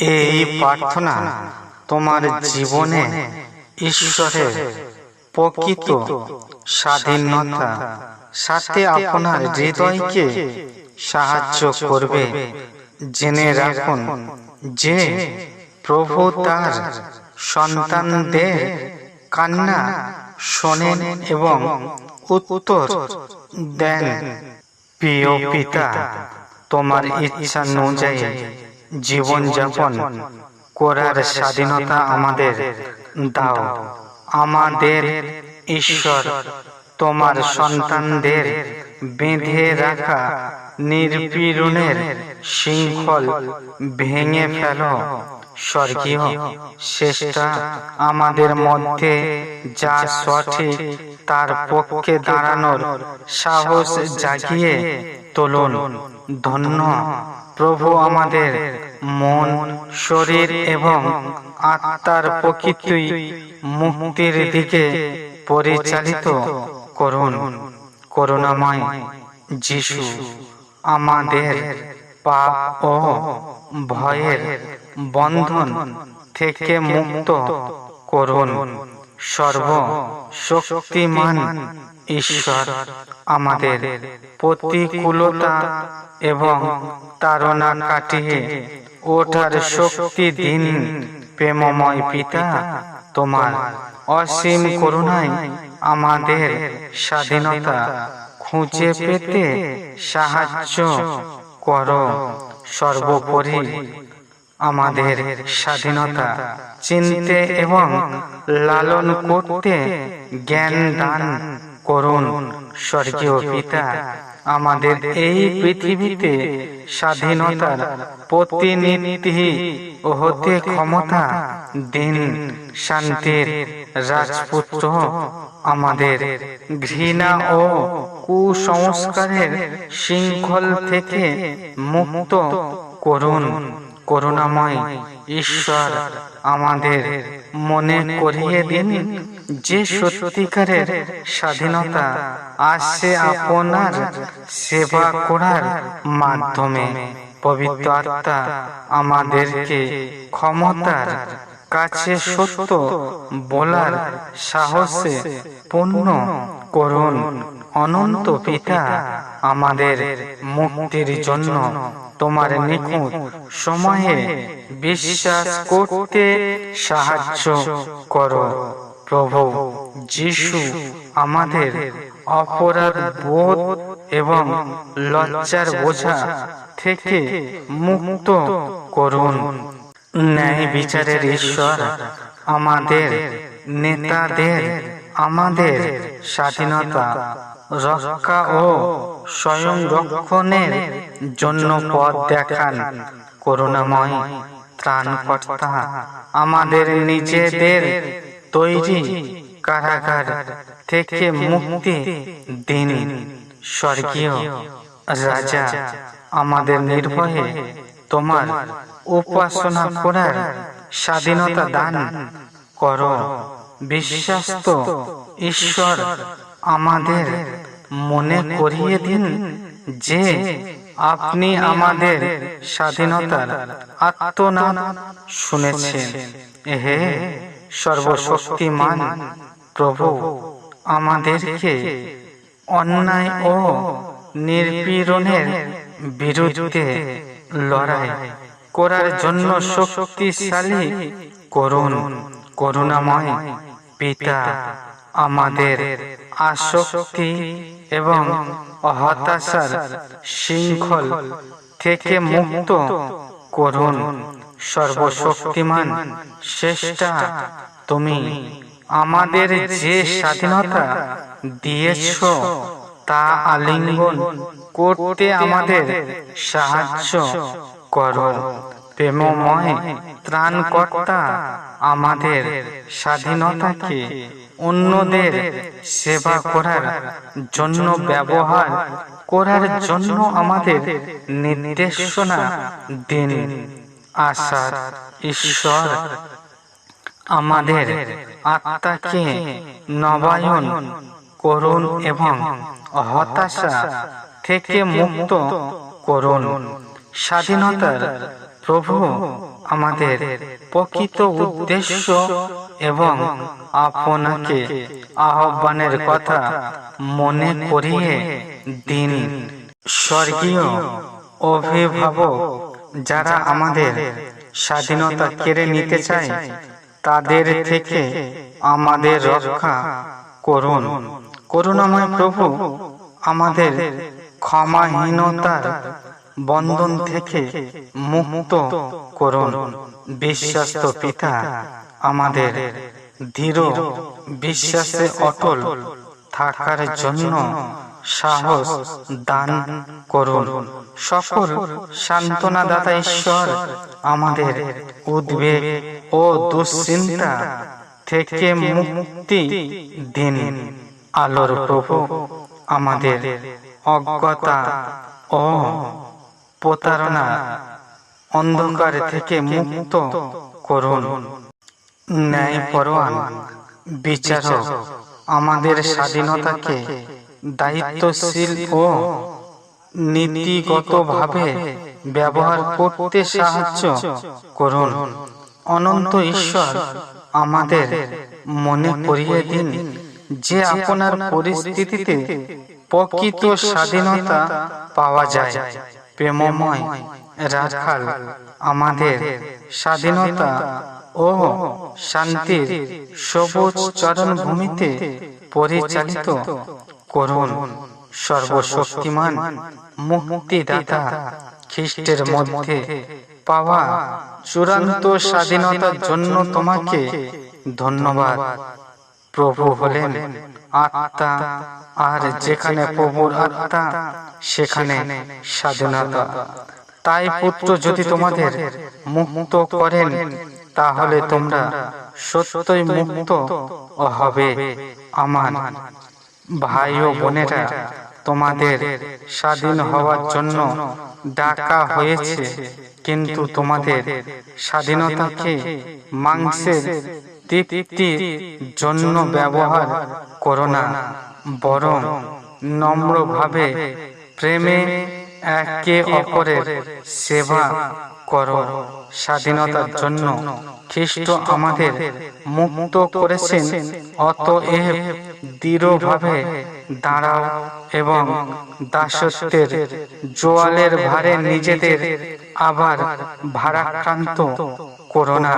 এই প্রার্থনা তোমার জীবনে ঈশ্বরের প্রকৃত স্বাধীনতা, সাথে আপনার হৃদয়কে সাহায্য করবে। জেনে রাখুন যে প্রভু তার সন্তানদের কান্না শোনেন এবং উত্তর দেন। প্রিয় পিতা, তোমার ইচ্ছা অনুযায়ী জীবনযাপন করার স্বাধীনতা আমাদের দাও। আমাদের ঈশ্বর, তোমার সন্তানদের বেঁধে রাখা নির্পীড়নের শৃঙ্খল ভেঙে ফেলো। স্বর্গীয় শেষটা আমাদের মধ্যে যা সঠিক, তার পক্ষে দাঁড়ানোর সাহস জাগিয়ে তুলুন। ধন্য প্রভু আমাদের মন, শরীর এবং আত্মার প্রকৃতি মুক্তির দিকে পরিচালিত করুন। করুণাময় যিশু, আমাদের পাপ ও ভয়ের বন্ধন থেকে মুক্ত করুন। সর্ব শক্তিমান ঈশ্বর আমাদের প্রতিকূলতা এবং তারা কাটিয়ে ওঠার শক্তি দিন প্রেমময় পিতা তোমার অসীম করুণায় আমাদের স্বাধীনতা। খুঁজে পেতে সাহায্য করো। সর্বোপরি আমাদের স্বাধীনতা। চিনতে এবং লালন করতে জ্ঞান দান করুন। স্বর্গীয় পিতা আমাদের এই পৃথিবীতে স্বাধীনতার প্রতিনিধি হতে ক্ষমতা দিন শান্তির রাজপুত্র আমাদের ঘৃণা ও কুসংস্কারের শৃঙ্খল থেকে মুক্ত করুন। করুণাময় ঈশ্বর আমাদের মনে করিয়ে দিন যে সত্যিকারের স্বাধীনতা আসছে আপনার সেবা করার মাধ্যমে। পবিত্র আত্মা আমাদেরকে ক্ষমতার কাছে সত্য বলার সাহসে পূর্ণ করুন। অনন্ত পিতা আমাদের মুক্তির জন্য তোমার নিখুঁত সময়ে বিশ্বাস করতে সাহায্য করো। প্রভু যিশু আমাদের অপরাধ বোধ এবং লজ্জার বোঝা থেকে মুক্ত করুন। ন্যায় বিচারের ঈশ্বর আমাদের নেতাদের আমাদের স্বাধীনতা রক্ষা ও স্বয়ং রক্ষণের জন্য পথ দেখান, করুণাময় ত্রাণকর্তা। আমাদের নিজেদের তৈরি কারাগার থেকে মুক্তি দিন। স্বর্গীয় রাজা, আমাদের নির্ভয়ে তোমার উপাসনা করার স্বাধীনতা দান করো। বিশ্বাস্ত ঈশ্বর আমাদের মনে করিয়ে দিন যে আপনি আমাদের স্বাধীনতার আত্মনাদ শুনেছেন। হে সর্বশক্তিমান প্রভু, আমাদেরকে অন্যায় ও নির্পীড়নের বিরুদ্ধে লড়াই করার জন্য শক্তিশালী করুন। করুণাময় পিতা আমাদের আসক্তি এবং হতাশার শৃঙ্খল থেকে মুক্ত করুন। সর্বশক্তিমান শ্রেষ্ঠা তুমি। আমাদের যে স্বাধীনতা দিয়েছ তা আলিঙ্গন করতে আমাদের সাহায্য করো। প্রেমময় ত্রাণকর্তা আমাদের স্বাধীনতাকে অন্যদের সেবা করার জন্য ব্যবহার করার জন্য আমাদের নির্দেশনা দিন। আশার ঈশ্বর, আমাদের আত্মাকে নবায়ন করুন এবং হতাশা থেকে মুক্ত করুন। স্বাধীনতার প্রভু, আমাদের প্রকৃত উদ্দেশ্য এবং আপনাকে আহ্বানের কথা মনে করিয়ে দিন। স্বর্গীয় অভিভাবক যারা আমাদের স্বাধীনতা কেড়ে নিতে চায়, তাদের থেকে আমাদের রক্ষা করুন। করুণাময় প্রভু, আমাদের ক্ষমাহীনতার বন্ধন থেকে মুক্ত করুন। বিশ্বাস্ত পিতা আমাদের দৃঢ় বিশ্বাসে অটল থাকার জন্য সাহস দান করুন। সকল সান্ত্বনাদাতা ঈশ্বর আমাদের উদ্বেগ ও দুশ্চিন্তা থেকে মুক্তি দিন। আলোর প্রভু আমাদের অজ্ঞতা ও প্রতারণা অন্ধকার থেকে মুক্ত করুন। ন্যায় পরোয়ান, বিচারক, আমাদের স্বাধীনতাকে দায়িত্বশীল ও নীতিগতভাবে ব্যবহার করতে সাহায্য করুন। অনন্ত ঈশ্বর আমাদের মনে করিয়ে দিন যে আপনার পরিস্থিতিতে প্রকৃত স্বাধীনতা পাওয়া যায়। প্রেমময় রাখাল আমাদের স্বাধীনতা ও শান্তির সবুজ চরণ ভূমিতে পরিচালিত করুন সর্বশক্তিমান মুক্তিদাতা খ্রিস্টের মধ্যে পাওয়া চূড়ান্ত স্বাধীনতার জন্য তোমাকে ধন্যবাদ। প্রভু হলেন আত্মা, আর যেখানে প্রভুর আত্মা সেখানে স্বাধীনতা। তাই পুত্র যদি তোমাদের মুক্ত করেন, তাহলে তোমরা সত্যই মুক্ত হবে। আমার ভাই ও বোনেরা, তোমাদের স্বাধীন হওয়ার জন্য ডাকা হয়েছে, কিন্তু তোমাদের স্বাধীনতাকে মাংসের তৃপ্তির জন্য ব্যবহার করো না, বরং নম্রভাবে প্রেমে একে অপরের সেবা করো। স্বাধীনতার জন্য খ্রিস্ট আমাদের মুক্ত করেছেন। অতএব দৃঢ়ভাবে দাঁড়াও এবং দাসত্বের জোয়ালের ভারে নিজেদের আবার ভারাক্রান্ত করো না।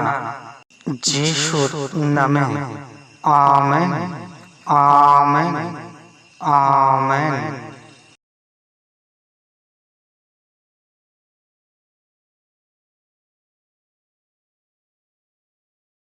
যিশুর নামে আমেন। আমেন। আমেন।